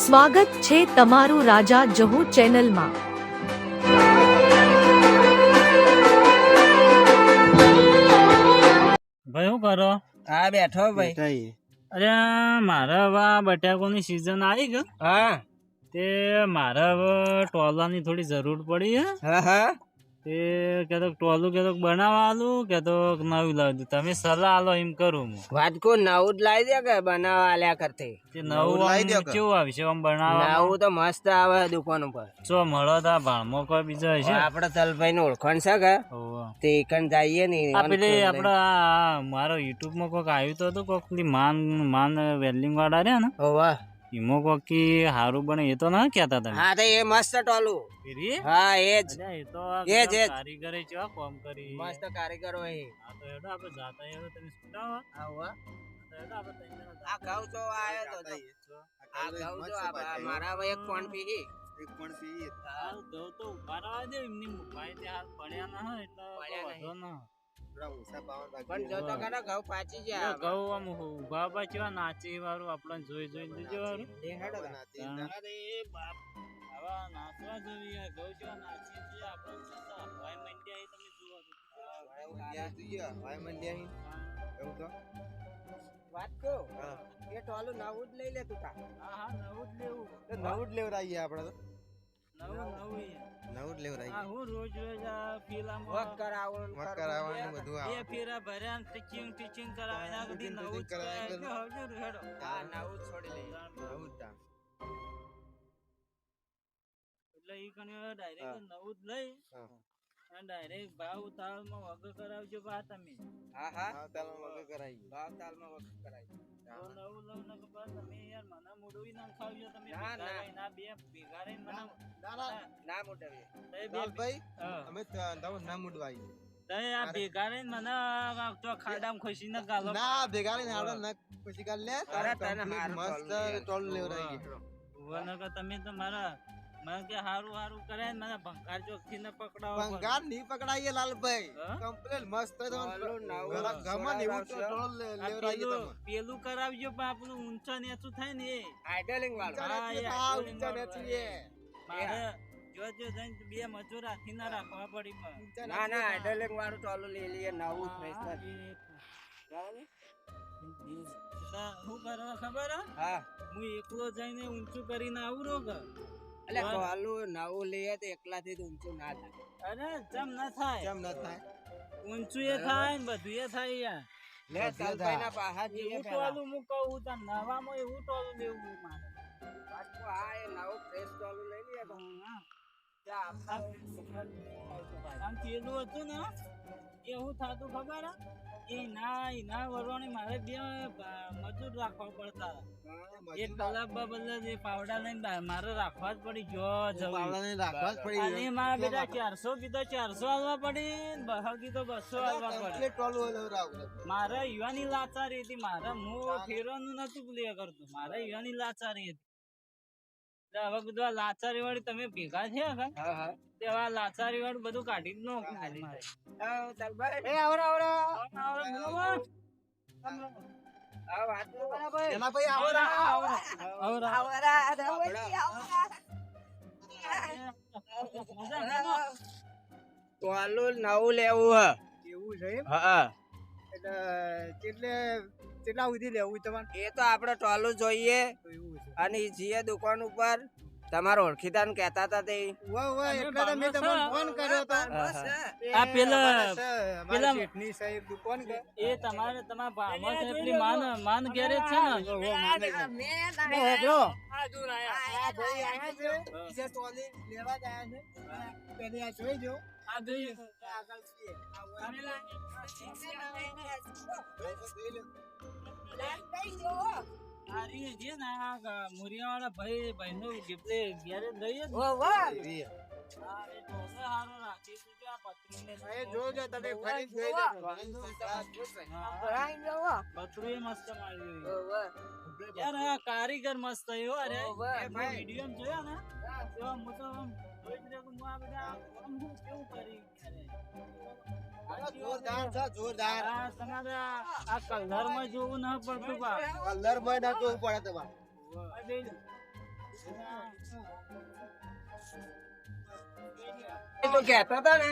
સ્વાગત છે તમારું રાજા જહુ ચેનલમાં. ભાઈ શું કરો? હા બેઠો ભાઈ. અરે મારે હવે બટાકોની સીઝન આવી ગઈ હા. તે મારે હવે ટોલાની થોડી જરૂર પડી હા હા. હા તે કહેતો ટોલું કે તો બનાવવાનું કે તો નવું લાવી દઉં તમે સલાહ આલો એમ કરું હું. વાત કો નવું જ લાવી દે કે બનાવવા આલ્યા કરતી? નવું નવું દે કેવું આવશે આમ બનાવવા નવું તો મસ્ત આવે દુકાન ઉપર. ચો મળો તા ભાણમો કોઈ બીજો હશે? આપડે તલભાઈ નું ઓળખાણ છે કે? તે એકન જઈએ ને આ પેલી આપડે મારો યુટ્યુબમાં કોક આવ્યું તો હતું કોક માન માન વેલ્ડિંગ વાળા રહ્યા ને? હોવા એમાં કોકી હારું બને એ તો ના કહેતા તમે? હા તો એ મસ્ત ટોલું. ફીરી? હા એ જ. એ તો એ જ. કારીગરે કેવા કામ કરી? મસ્ત કારીગર હોય હા તો એડો આપણે જાતા હેડો તમે સુટાવા આવા. તો હેડો આપણે ત્રણ આ ઘઉં તો આયો તો તો. આ ઘઉં તો આ- આ મારા હવે એક ફોન પી દઉં તો ઊભા દે એમની મુખાઈ તે હાલ પડ્યા ના એટલે પડ્યા વાંધો ના પણ જો તો ખરા ઘઉં પાચી એટલે જાય ઘઉં આમ ઊભા ઊભા કેવા નાચી વાળું આપણને જોઈ જોઈ લીધે વાળું અરે બાપ. આવા નાચવા જોઈએ ઘઉં કેવા નાચી છે આપણને સસા ભાઈ મંડ્યા તમે જુઓ તો. વાત કો એ ટોલું નવું જ લઈ લે તું તા. હા હા નવું જ લેવું. નવું જ લેવરાઈએ આપણે તો. નવું નવું યાર. નવું જ લેવરાઈએ આ હું રોજ રોજ આ વક ફિલ્મમાં કરાવો ને મગ કરવું બે. બધું બે આવે. ફેરા ભર્યા ટીચિંગ ટીચિંગ કરાવીને આ બધી નવું કરાવી. હજુ હેડો. હા નવું છોડી લઈએ. નવું જ એટલે ઈ ડાયરેક્ટ નવું જ લઈ. અને ડાયરેક્ટ ભાવ તાલમાં વગર કરાવજો બા તમે હા હા. આવતાલમાં વગર કરાવી ભાવ તાલમાં વક કરાવી લઉં ને તમે યાર મને મોઢું ના ખાવજો તમે ના, ભેગા ના. આ બે ભેગા રહીને મને ના, ના, ના. મોટાવી તય બે અમે તો ના મૂડવા તય આ ભેગા મને તો ખાડામાં ખોસી ન ગાલો ના, ના લે, અરે તને complete મસ્ત ટોલું. તમે તો મારા મને કે હારું હારું કરે ને મને ભંગાર ચોકથી ન પકડાવો ભંગાર નહીં પકડાઈએ લાલભાઈ? મસ્ત એવું લેવરાઈએ પેલું કરાવજો પણ આપણું ઊંચા નેચું થાય ને એ. આઈડલિંગ વાળું. હા, ઊંચા એ નથી, હા, આટલું ઊંચા લીંબાડું નથી એ. મારે જો જો જઈને બે મજૂર રાખી ના રાખવા પડી ના ના હા. વાળું ચાલુ લઈ લઈએ નવું ફ્રેશ હા, એ- તો ખબર હા? હું. એકલો જઈને ઊંચું કરીને આવું રો કે? એટલે ટોલું નવું લઈએ તો એકલાથી તો ઊંચું ના થાય. અરે જમ ના થાય. કેમ ન થાય? ઊંચું એ થાય ને બધું એ થાય યાર. લે બધું ના પાહા એવું ટોલું હું કહું તાર નવામાં એવું ટોલું લેવું મારે. પાછું આ એ નવું ફ્રેશ ટોલું લઈ લઈએ તો હા. ત્યાં આમ પેલું હતું ને એવું થતું ખબર એ ના એ ના વરવાની મારે બે મજૂર રાખવા પડતા. એક કલાક બદલે જે પાવડા લઈને મારે રાખવા જ પડી જો પાવડા લઈને રાખવા જ પડી. અને મારા બેટા ચારસો કીધો ચારસો હાલવા પડી ને બસો કીધો બસો હાલવા પડે. મારે યુવાની લાચારી હતી મારે હું ફેરવાનું નતું પ્લે કરતું. મારે યુવાની લાચારી હતી. હવે બધા લાચારી વાળી તમે ભેગા થયા કા હા હા. તે લાચારી વાળું બધું કાઢી જ નાખું મારે. હા, તલભાઈ એ આવરો આવરો નવું લેવું હે. એવું છે હા એટલે કેટલે કેટલા સુધી લેવું તમારે? એ તો આપણે ટોલું જોઈએ. અને ઈ જઈએ દુકાન ઉપર. તમારો ઓળખીતા ને કહેતા હતા તે? વાહ વાહ તમે એટલે તો મેં તમને ફોન કર્યો હતો આ પેલા- પેલા- ચટણી સાહેબ દુકાન કે? એ તમારે તમારા ભામા છે પેલી માન માન ગેરેજ છે ને? આ ભાઈ આયા છે. બીજા ટોલી લેવા જ આયા છે. પેલી આ જોઈ જો. આ જોઈએ. આગળ છીએ આ આ રહી છે ને આ મુરિયાવાળા ભાઈ ભાઈનું ગિફ્ટ ગેરેજ લઈએ ને. હોય. હા, એ ઢોસે હારો રાખી છે કે આ પતરીને એ જોજો તમે ફરી જોઈ લો હા. પતરું એ મસ્ત માર્યું છે. યાર આ કારીગર મસ્ત જોયા ને? જોરદાર છે જોરદાર. તમારે આ આ કલરમાં જોવું ના પડતું બા. કલરમાં ના જોવું પડે તમારે. આ જોઈ લો. એ તો કહેતો હતો ને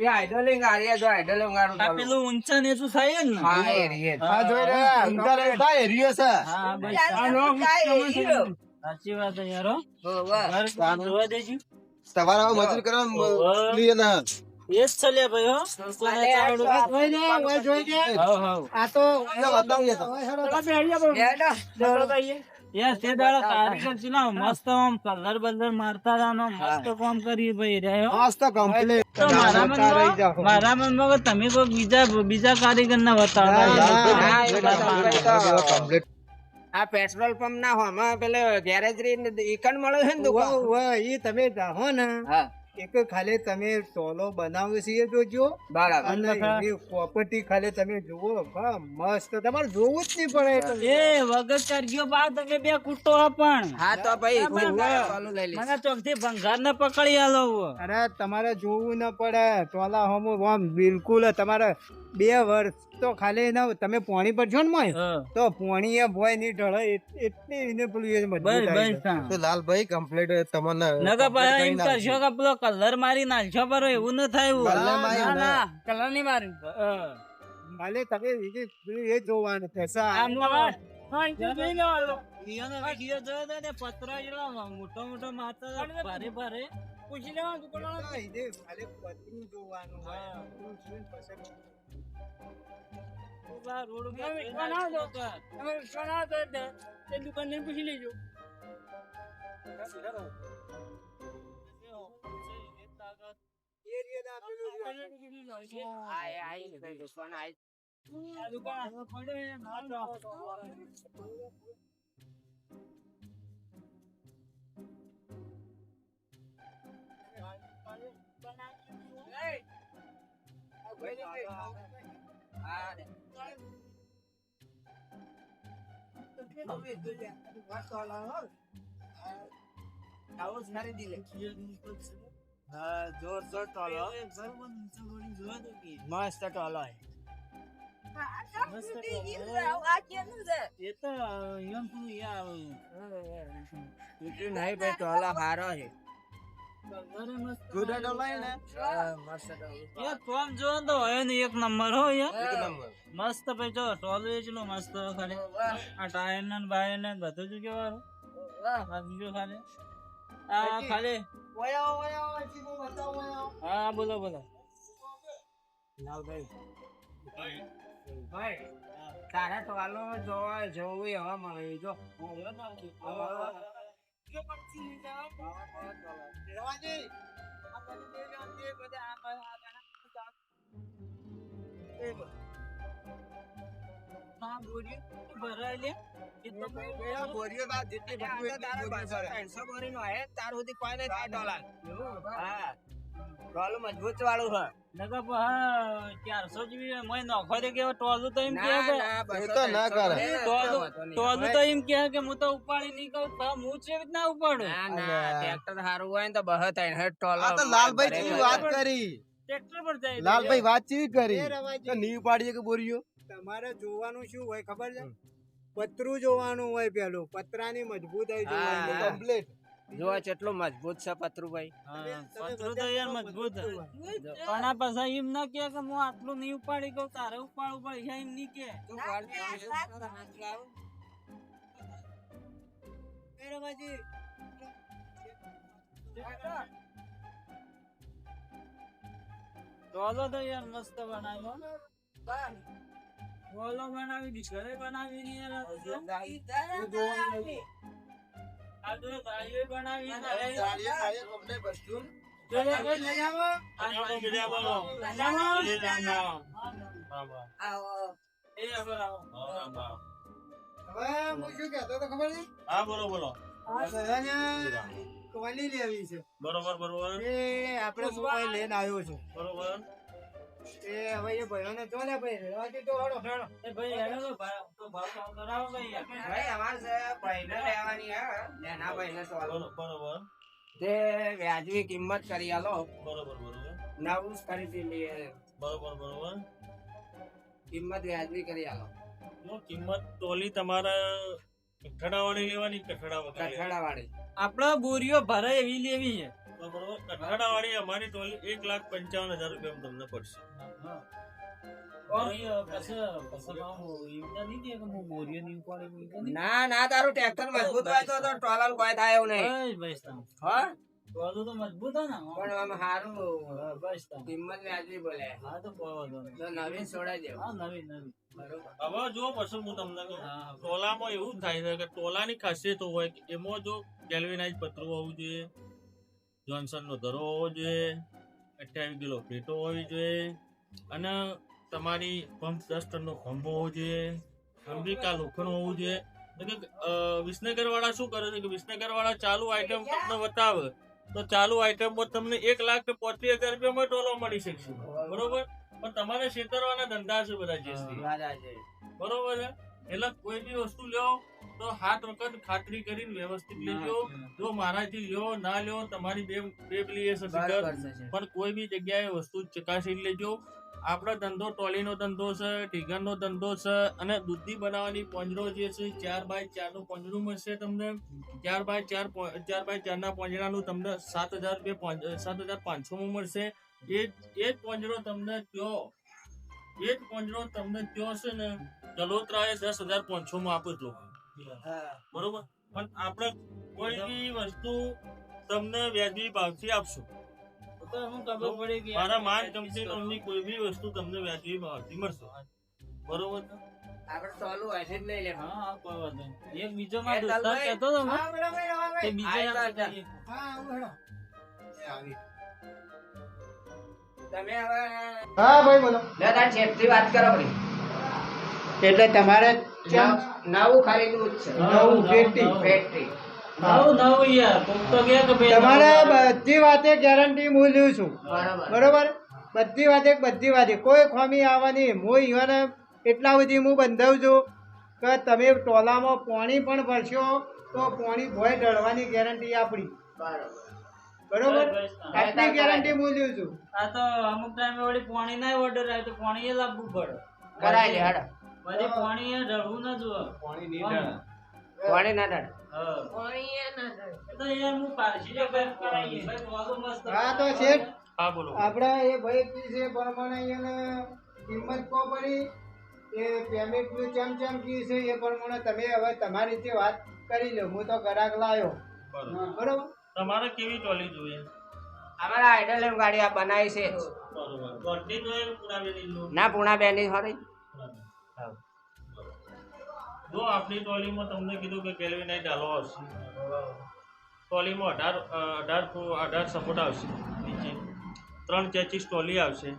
એ હાઇડ્રોલિક ગાડી જો હાઇડ્રોલિક આ પેલું ઊંચા ને શું થાય ને? હા એ રીએ. જોઈ રહ્યા. અંદર થાય એરિયો છે. હા બસ. આ નો સાચી વાત છે યાર હો. હોવે. ઘર દેજો. હવે મજૂર કરવા. ના એ જ છે લે ભાઈ હો. જોઈ દે ઓય જોઈ દે હાવ, હાવ. આ તો બતાવીએ તો. યાર તે. દાડા કારીગર છે મસ્ત આમ કલર બલર મારતા હતા મસ્ત કામ કરી ભાઈ રહ્યો મસ્ત કમ્પ્લીટ મારા મનમાં તમે કોઈ બીજા બીજા કારીગર ના કમ્પ્લીટ આ પેટ્રોલ પંપ ના હોમાં પેલે ગેરેજ રી ઇકન મળે છે ને દુકાન? એ તમે જાહો ને. હા. એક ખાલી તમે સોલો બનાવ્યો છે જોજો. બરાબર. અને પ્રોપર્ટી ખાલી તમે જુઓ મસ્ત. તમારે જોવું જ નહીં પડે એ વગર કરજો બા તમે બે કૂટો પણ. હા તો ભાઈ મને- ચોકથી ભંગાર ને પકડી આલો. અરે તમારે જોવું ન પડે. તોલા હમું બિલકુલ તમારે બે વર્ષ તો ખાલી એના તમે પોણી પર છો ને મોય? તો પોણી એ ભોય નહીં ઢળે એટલી એને પેલું. તા. લાલભાઈ કમ્પ્લીટ તમને નકર પાછા એમ કરશો કે પેલો કલર મારી નાખશો પર એવું ન થાય એવું. કલર ના, ના. ના, નહીં મારી. ખાલી તમે બીજી એ જોવાનું પૈસા ને પતરા જેટલા મોટો મોટો ભારે ભારે. પૂછી લેવાનું જોવાનું રોડ. તમે વિશ્વાસ ના પૂછી લેજો. આય જોર જોર ટોલો મસ્ત ટોલો હે. એ તો નહીં ભાઈ ટોલો હારો છે એક નંબર હો યાર એક નંબર. મસ્ત ભાઈ જો ટોલ વેચલો મસ્ત ખાલી. આ ટાયર ને બાયર ને બધું જ કેવાનું આ બીજું ખાલી. આ ખાલી. હા બોલો બોલો. ભાઈ. તારા ટોલો જોવા જવું હવે મળે જો ભરાય લે. એ તો પેલા બોરીઓ બાદ જેટલી બધું ભરે. ત્રણસો હે. તાર સુધી કોઈ નહીં થાય ટોલા હા. ટોલું મજબૂત વાળું છે નકર ચારસો જેવી મોય નોખો દે કેવો ટોલું તો એમ કે ના કે ના એ બસો તો ના કરે. ટોલું વાંધો નહીં. ટોલું તો એમ કે કે હું તો ઉપાડી નહીં કહું તો હું છે ના ઉપાડું? ના ના ટ્રેક્ટર સારું હોય ને તો બહુ થાય હે ટોલો આ તો લાલભાઈ જેવી વાત કરી. ટ્રેક્ટર પર જાય લાલભાઈ વાત ચેવી કરી. તો નહીં પાડીએ કે બોરીઓ? તમારે જોવાનું શું હોય ખબર છે? પતરું જોવાનું હોય પેલું. પતરાની મજબૂતાઈ. જોવાની. કમ્પ્લીટ જો કેટલું મજબૂત છે પતરુભાઈ. તો યાર મજબૂત. પણ આ પાછા એમ ના કે કે હું આટલું નહીં ઉપાડી ગયો તારે ઉપાડવું પડે એમ નહીં કે તું તો યાર મસ્ત બનાવ્યો. બોલો બનાવી દી ઘરે બનાવી બરોબર બરોબર. એ આપણે મોબાઈલ લઈને આવ્યો છું. બરોબર. એ હવે એ ભાઈઓને તો લે ભાઈ રેવાજી તો હળો હેડો એ ભાઈ હેડો તો ભાવ તો ભાવ કામ કરાવો ભાઈ ભાઈ અમારે છે ભાઈને લેવાની હે. નાના ભાઈને ટોલો બરો- બરોબર તે વ્યાજબી કિંમત કરી આલો. બરોબર બરોબર. નવું કરી ખરીદી બરોબર બરોબર. કિંમત વ્યાજબી કરી આલો. કિંમત ટોલી તમારે કઠડાવાળી લેવાની કઠડાવાળી. કઠાડાવાળી. બોરીઓ ભરાય એવી લેવી છે. બરોબર કઠડાવાળી અમારી ટોલી એક લાખ પંચાવન હજાર રૂપિયા તમને પડશે. ના ના તારું ટ્રેક્ટર મજબૂત હોય તો તો કોઈ થાય એવું નહીં. હા? મજબૂત ને પણ આમ હારું બસ કિંમત વ્યાજબી બોલે. હા તો કોઈ તો નવીન છોડાઈ દેવું. હા નવી નવી હવે જો પછી હું તમને ટોલામાં એવું થાય છે કે ટોલાની ખાસિયત હોય એમાં જો ગેલ્વેનાઇઝ પતરું હોવું જોઈએ જોન્સનનો દરો હોવો જોઈએ અઠ્યાવીસ કિલો પેટો હોવી જોઈએ અને તમારી પંપ દસ ટનનો ખંભો હોવો જોઈએ અંબિકા લોખંડ હોવું જોઈએ. વિસનગર વાળા શું કરે છે કે વિસનગર વાળા ચાલુ આઈટમ તમને બતાવે તો ચાલુ આઈટમમાં તમને એક લાખ કે પોત્રીસ હજાર રૂપિયામાં ટોલો મળી શકશે. બરોબર? પણ તમારે છેતરવાના ધંધા છે બધા છે. બરોબર છે? એટલે કોઈ બી વસ્તુ લ્યો તો હાથ વખત ખાતરી કરીને વ્યવસ્થિત લેજો. જો મારાથી લ્યો ના લ્યો તમારી બે બે. પણ કોઈ બી જગ્યાએ વસ્તુ ચકાસી લેજો. આપણો ધંધો ટોલીનો ધંધો છે ટીગરનો ધંધો છે અને દૂધી બનાવવાની પોંજરો જે છે ચાર બાય ચારનું પોંજરું મળશે તમને. ચાર બાય ચાર ચાર બાય ચારના પોંજરાનું તમને સાત હજાર રૂપિયા સાત હજાર પાંચસોમાં મળશે. એ એ પોંજરો તમને ત્યો એ જ પોંજરો તમને ત્યો છે ને જલોત્રાએ દસ હજાર પાંચસોમાં આપે છે. બરોબર? પણ આપણે કોઈ બી વસ્તુ તમને વ્યાજબી ભાવથી આપશું. તો હું પડી કે મારા માન કંપની કંપની કોઈ બી વસ્તુ તમને વ્યાજબી ભાવથી મળશે. બરોબર જ નહીં લે. હા કોઈ વાંધો નહીં. એક બીજો દોસ્તાર કહેતો હતો કે. હા, આવો, આવી. તમે હવે હા ભાઈ બોલો. લે તાર શેઠથી વાત કરો ભાઈ એટલે તમારે નવ- નવું ખરીદવું જ છે. નવું ફેટી. ભાઈ તમારે બધી વાતે ગેરંટી હું લઉં છું. બરોબર. બરોબર? બધી વાતે બધી વાતે. કોઈ ખામી આવવાની હું ઈવાને એટલા સુધી હું બંધાવું છું કે તમે ટોલામાં પાણી પણ ભરશો તો પાણી ભોય ઢળવાની ગેરંટી આપણી. બરોબર. આટલી ગેરંટી હું લઉં છું. આ તો અમુક ટાઈમે વળી પાણી ના ઓર્ડર આવે તો પાણી લાવવું પડે. કરાય લે હાડો. પછી પાણી એ ઢળવું ના જોવે પાણી ના ડાળ પાણી એ તો યાર હું પારસી જો બેન કરાવીએ. ભાઈ મોઢું મસ્ત. હા તો શેઠ હા બોલો આપણા એ ભાઈ કી છે પ્રમાણે એને કિંમત કો પડી? એ પેમેન્ટનું ચમ ચમ કી છે એ પ્રમાણે તમે હવે તમારી રીતે વાત કરી લો. હું તો ગ્રાહક લાવ્યો બરોબર. બરોબર? તમારે કેવી ટોલી જોઈએ? અમારા આઈડલ એમ ગાડી આ બનાવી છે. બરોબર. જોઈએ ના પૂણા બેની હોરી જો આપણી ટોલીમાં તમને કીધું કે કેલ્વિનાઇટ ડાલો આવશે. ટોલીમાં અઢાર અઢાર અઢાર સપોર્ટ આવશે નીચે. ત્રણ ચેચીસ ટોલી આવશે.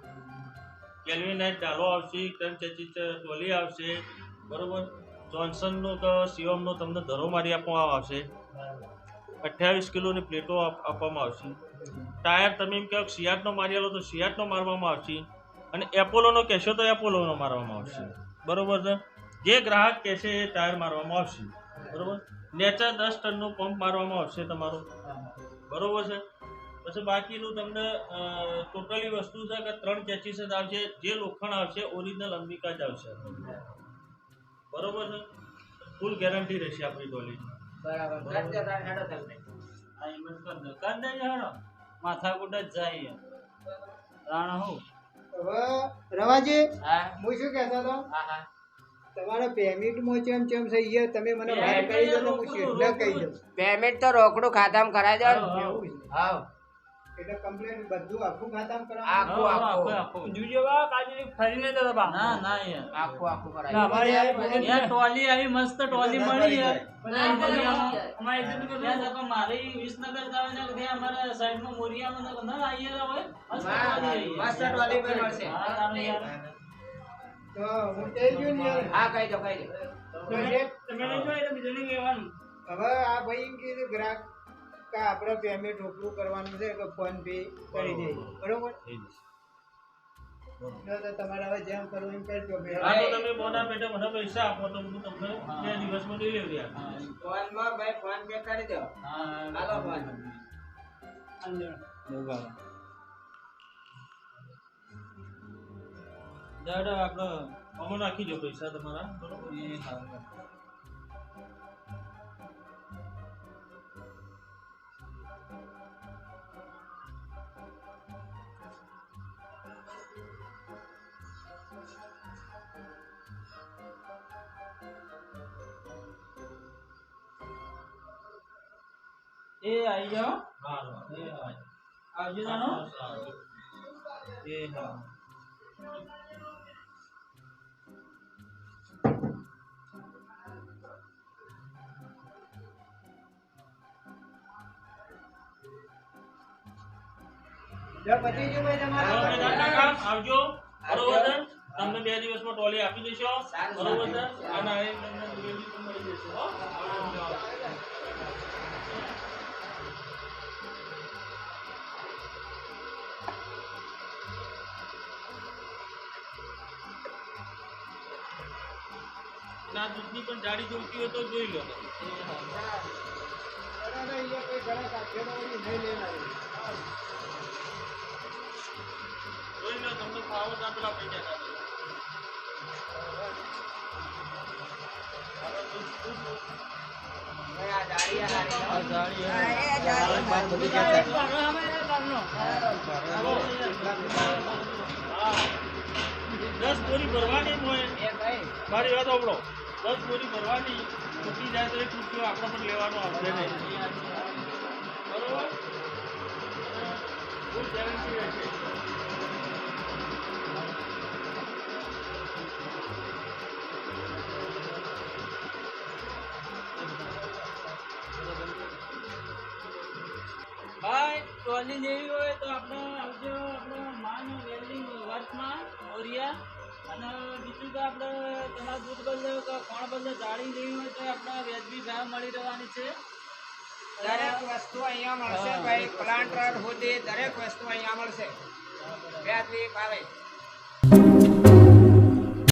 કેલ્વિનાઇટ ડાલો આવશે, ત્રણ ચેચીસ ટોલી આવશે. બરાબર? જોન્સનનો કે શિવમનો તમને ધરો મારી આપવામાં આવશે. અઠ્યાવીસ કિલોની પ્લેટો આપવામાં આવશે. ટાયર તમે એમ કહો સિયાટનો મારી આલો તો સિયાટનો મારવામાં આવશે. અને એપોલોનો કહેશો તો એપોલોનો મારવામાં આવશે. બરોબર છે? જે ગ્રાહક કહેશે એ ટાયર મારવામાં આવશે. બરોબર? નેચર દસ ટનનું પંપ મારવામાં આવશે તમારું. બરોબર છે? પછી બાકીનું તમને ટોટલી વસ્તુ છે કે ત્રણ કેચીસ જ આવશે. જે લોખંડ આવશે ઓરિજિનલ અંબિકા જ આવશે. બરોબર છે? ફૂલ ગેરંટી રહેશે આપણી ટોલી. બરાબર. માથાકૂટ જ જાય રાણ હું. હવે રવાજી હું. શું કહેતો હતો? તમારે હા. તમારા પેમેન્ટમાં ચેમ ચમ ગયો એ તમે મને વાત કરી દો તો હું શેઠને કહી દઉં પેમેન્ટ તો રોકડું ખાતામાં કરાવી દો ને. એટલે કમ્પ્લેન બધું આખું ખાતામ કરાવવાનું. આખું આખું. આખું આખું, બા. ના ના યાર. આખું આખું કરાય અમારે યાર ટોલી આવી મસ્ત ટોલી મળી યાર. યાર તો મારે વિસનગર જવાને ત્યાં અમારા સાઈડમાં મોરિયામાં તો ના આઈએ હોય મસ્ત ટોલી પણ મળશે. હા, તારું યાર. તો હું કહી ગયું ને યાર. હા કહી દો કહી દો. તો કહેવાનું. હવે આ ભાઈ કે ગ્રાહક કે આપણે પેમેન્ટ રોકડું કરવાનું છે કે ફોન પે કરી દે બરોબર. તમારે હવે જેમ કરવું એમ કરજો ભાઈ. હા તો તમે બોના પેટે મને પૈસા આપો તો હું તમને બે દિવસમાં ડિલિવરી આપીશ ફોનમાં ભાઈ ફોન પે કરી દો. હા, હાલો ફોન. દાડો આપણો નાખી દો પૈસા તમારા. બરોબર? એ. એ આવી જાઓ. આવજો સારું એ હા? આવજો. બરોબર તમને બે દિવસમાં ટોલી આપી દેશો બરોબર છે? અને મળી જશે અને દૂધની પણ જાડી જોતી હોય તો જોઈ લો. જોઈ લો, તમને ફાવો તો પેલા પૈસા. દસ બોરી ભરવાની હોય મારી વાત સાંભળો દસ બોરી ભરવાની તૂટી જાય તો એક રૂપિયો આપણે પણ લેવાનો આવશે નહીં. બરોબર? ફૂલ ગેરંટી રહેશે ભાઈ ટોલી લેવી હોય તો આપણે બીજું કે આપણે તમારા દૂધ બદલે કોણ બદલે જાળી લેવી હોય તો આપણે વ્યાજબી ભાવ મળી રહેવાની છે. દરેક વસ્તુ અહીંયા મળશે ભાઈ. પ્લાન્ટ સુધી દરેક વસ્તુ અહીંયા મળશે. વ્યાજબી ભાવે.